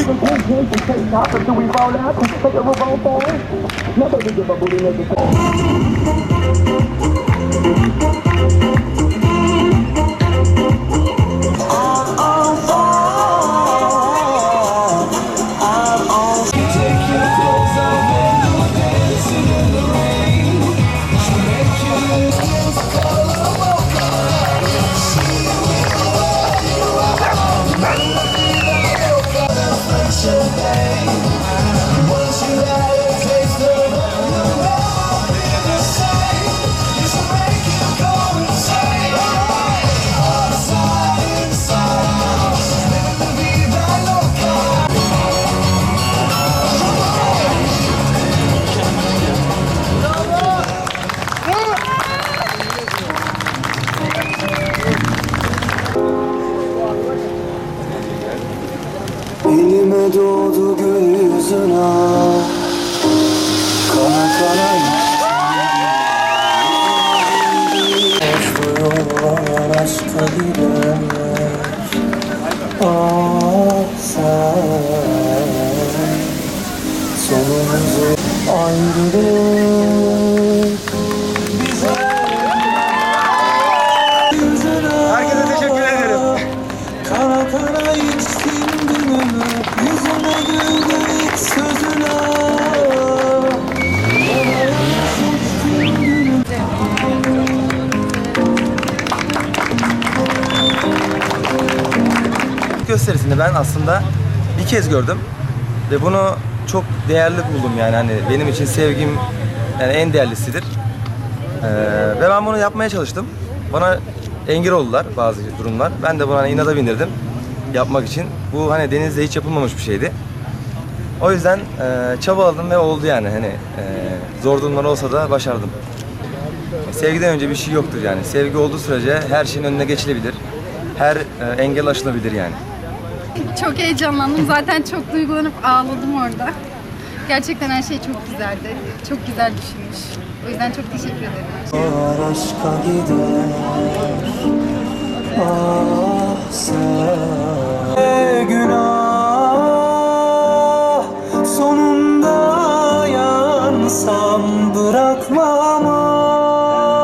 Freedom Plantation, take Thomas, until we roll out? Can take a roll ball? Nobody give a booty nigga. so bad. Elime doğdu gül yüzüne Kana kana Boşlu yollar aşka gider Ah sen. Sonumuzu ayrılık gösterisini ben aslında bir kez gördüm ve bunu çok değerli buldum yani hani benim için sevgim yani en değerlisidir. Ee, ve ben bunu yapmaya çalıştım. Bana engel oldular bazı durumlar. Ben de buna hani inada bindirdim yapmak için. Bu hani denizde hiç yapılmamış bir şeydi. O yüzden e, çabaladım ve oldu yani hani e, zor durumlar olsa da başardım. Sevgiden önce bir şey yoktur yani. Sevgi olduğu sürece her şeyin önüne geçilebilir. Her e, engel aşılabilir yani. Çok heyecanlandım. Zaten çok duygulanıp ağladım orada. Gerçekten her şey çok güzeldi. Çok güzel düşünmüş. O yüzden çok teşekkür ederim. Ah, Günah sonunda yansam bırakma